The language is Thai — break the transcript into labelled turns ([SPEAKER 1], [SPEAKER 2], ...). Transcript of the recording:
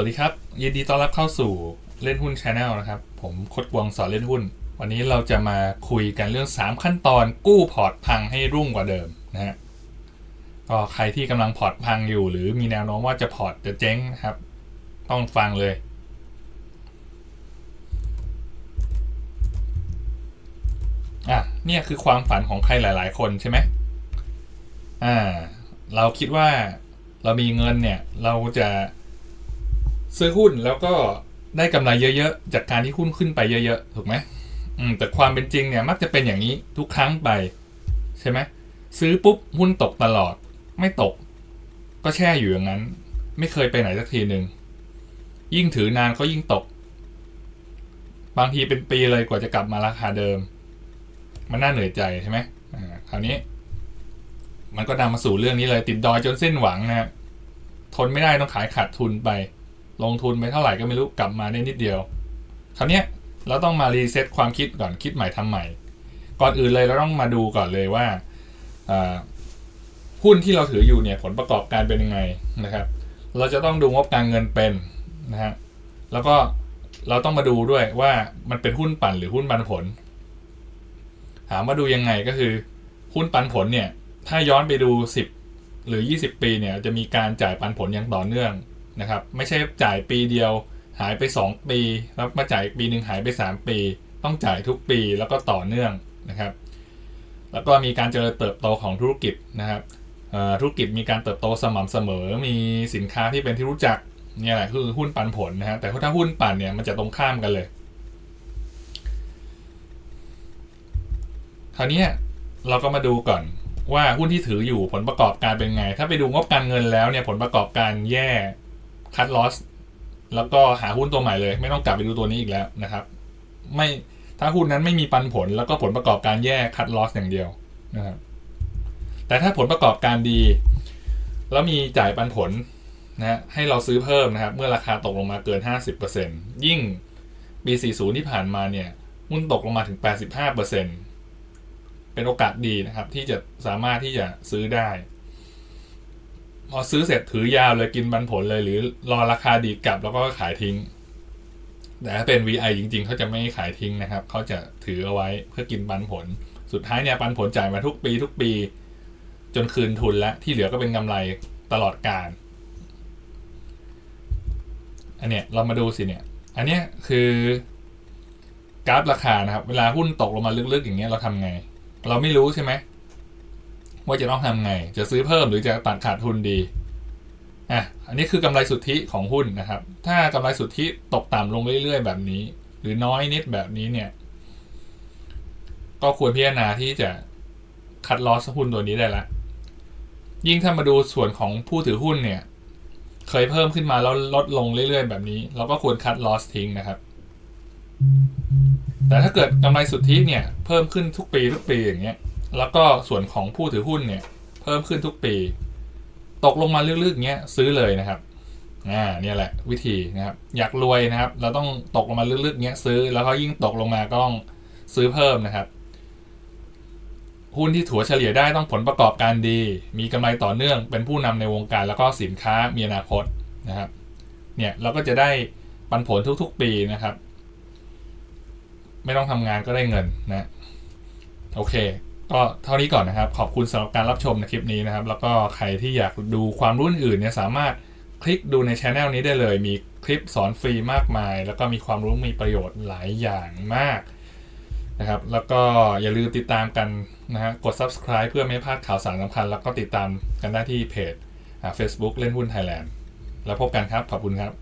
[SPEAKER 1] วัสดีครับ ยินดีต้อนรับเข้าสู่เล่นหุ้นชาแนลนะครับ ผมคดกวงสอนเล่นหุ้น วันนี้เราจะมาคุยกันเรื่อง 3 ขั้นตอนกู้พอร์ตพังให้รุ่งกว่าเดิมนะฮะก็ใครที่กำลังพอร์ตพังอยู่ หรือมีแนวโน้มว่าจะพอร์ตจะเจ๊งครับ ต้องฟังเลย อะเนี่ยคือความฝันของใครหลาย ๆ คนใช่ไหมอ่า เราคิดว่าเรามีเงินเนี่ย เราจะ ซื้อหุ้นแล้วก็ได้กำไรเยอะๆ จากการที่หุ้นขึ้นไปเยอะๆ ถูกไหมอืมแต่ความเป็นจริงเนี่ยมักจะเป็นอย่างนี้ทุกครั้งไป ใช่ไหมซื้อปุ๊บหุ้นตกตลอด ไม่ตก ก็แช่อยู่อย่างนั้น ไม่เคยไปไหนสักทีหนึ่งยิ่งถือนานก็ยิ่งตก บางทีเป็นปีเลยกว่าจะกลับมาราคาเดิม มันน่าเหนื่อยใจใช่ไหมคราวนี้ มันก็นำมาสู่เรื่องนี้เลยติดดอยจนเส้นหวังนะทนไม่ได้ต้องขายขาดทุนไป ลงทุนไปเท่าไหร่ก็ไม่รู้กลับมาได้นิดเดียวคราวนี้เราต้องมารีเซ็ตความคิดก่อนคิดใหม่ทำใหม่ ก่อนอื่นเลยเราต้องมาดูก่อนเลยว่าอ่าหุ้นที่เราถืออยู่เนี่ยผลประกอบการเป็นยังไงนะครับ เราจะต้องดูงบการเงินเป็นนะฮะแล้วก็เราต้องมาดูด้วยว่ามันเป็นหุ้นปั่นหรือหุ้นปันผล ถามว่าดูยังไงก็คือ หุ้นปันผลเนี่ยถ้าย้อนไปดู 10 หรือ 20 ปีเนี่ยจะมีการจ่ายปันผลอย่างต่อเนื่อง นะครับไม่ใช่จ่ายปีเดียว หายไป 2 ปี แล้วมาจ่ายปีหนึ่งหายไป 3 ปี ต้องจ่ายทุกปีแล้วก็ต่อเนื่องนะครับ แล้วก็มีการเจริญเติบโตของธุรกิจนะครับธุรกิจมีการเติบโตสม่ำเสมอ มีสินค้าที่เป็นที่รู้จักเนี่ยแหละคือหุ้นปันผลนะฮะแต่ถ้าหุ้นปั่นเนี่ยมันจะตรงข้ามกันเลยคราวนี้เราก็มาดูก่อนว่าหุ้นที่ถืออยู่ผลประกอบการเป็นไง ถ้าไปดูงบการเงินแล้วเนี่ยผลประกอบการแย่ คัดลอสแล้วก็หาหุ้นตัวใหม่เลย ไม่ต้องกลับไปดูตัวนี้อีกแล้วนะครับ ไม่ถ้าหุ้นนั้นไม่มีปันผล แล้วก็ผลประกอบการแย่คัดลอสอย่างเดียวนะครับแต่ถ้าผลประกอบการดี แล้วมีจ่ายปันผลนะฮะให้เราซื้อเพิ่มนะครับ เมื่อราคาตกลงมาเกิน 50%ยิ่งปี 40 ที่ผ่านมาเนี่ยหุ้นตกลงมาถึง 85%เป็นโอกาสดีนะครับ ที่จะสามารถที่จะซื้อได้ พอซื้อเสร็จถือยาวเลยกินปันผลเลยหรือรอราคาดีกลับแล้วก็ขายทิ้ง แต่ถ้าเป็น VI จริง ๆ เขาจะไม่ขายทิ้งนะครับ เขาจะถือเอาไว้เพื่อกินปันผล สุดท้ายเนี่ยปันผลจ่ายมาทุกปีทุกปี จนคืนทุนแล้วที่เหลือก็เป็นกำไรตลอดการ อันเนี้ยเรามาดูสิเนี่ย อันเนี้ยคือกราฟราคานะครับ เวลาหุ้นตกลงมาลึกๆอย่างเงี้ยเราทำไง เราไม่รู้ใช่ไหม ว่าจะต้องทำไง จะซื้อเพิ่มหรือจะตัดขาดทุนดีอะอันนี้คือกำไรสุทธิของหุ้นนะครับ ถ้ากำไรสุทธิตกต่ำลงเรื่อยๆ แบบนี้ หรือน้อยนิดแบบนี้เนี่ย ก็ควรพิจารณาที่จะคัดลอสหุ้นตัวนี้ได้ละ ยิ่งถ้ามาดูส่วนของผู้ถือหุ้นเนี่ย เคยเพิ่มขึ้นมาแล้วลดลงเรื่อยๆ แบบนี้ เราก็ควรคัดลอสทิ้งนะครับ แต่ถ้าเกิดกำไรสุทธิเนี่ย เพิ่มขึ้นทุกปีทุกปีอย่างเงี้ย แล้วก็ส่วนของผู้ถือหุ้นเนี่ย เพิ่มขึ้นทุกปี ตกลงมาลึกๆเงี้ยซื้อเลยนะครับอ่าเนี่ยแหละวิธีนะครับ อยากรวยนะครับ เราต้องตกลงมาลึกๆเงี้ยซื้อ แล้วก็ยิ่งตกลงมาก็ต้องซื้อเพิ่มนะครับหุ้นที่ถัวเฉลี่ยได้ต้องผลประกอบการดี มีกำไรต่อเนื่อง เป็นผู้นำในวงการแล้วก็สินค้ามีอนาคตนะครับ เนี่ยเราก็จะได้ปันผลทุกๆปีนะครับ ไม่ต้องทำงานก็ได้เงินนะ โอเค ก็เท่านี้ก่อนนะครับ ขอบคุณสำหรับการรับชมในคลิปนี้นะครับ แล้วก็ใครที่อยากดูความรู้อื่นเนี่ยสามารถคลิกดูในช anel นี้ได้เลย มีคลิปสอนฟรีมากมาย แล้วก็มีความรู้มีประโยชน์หลายอย่างมากนะครับ แล้วก็อย่าลืมติดตามกันนะฮะกด subscribe เพื่อไม่พลาดข่าวสารสำคัญ แล้วก็ติดตามกันได้ที่เพจเฟซบุ๊กเล่นหุ้นไทยแลนด์แล้วพบกันครับ ขอบคุณครับ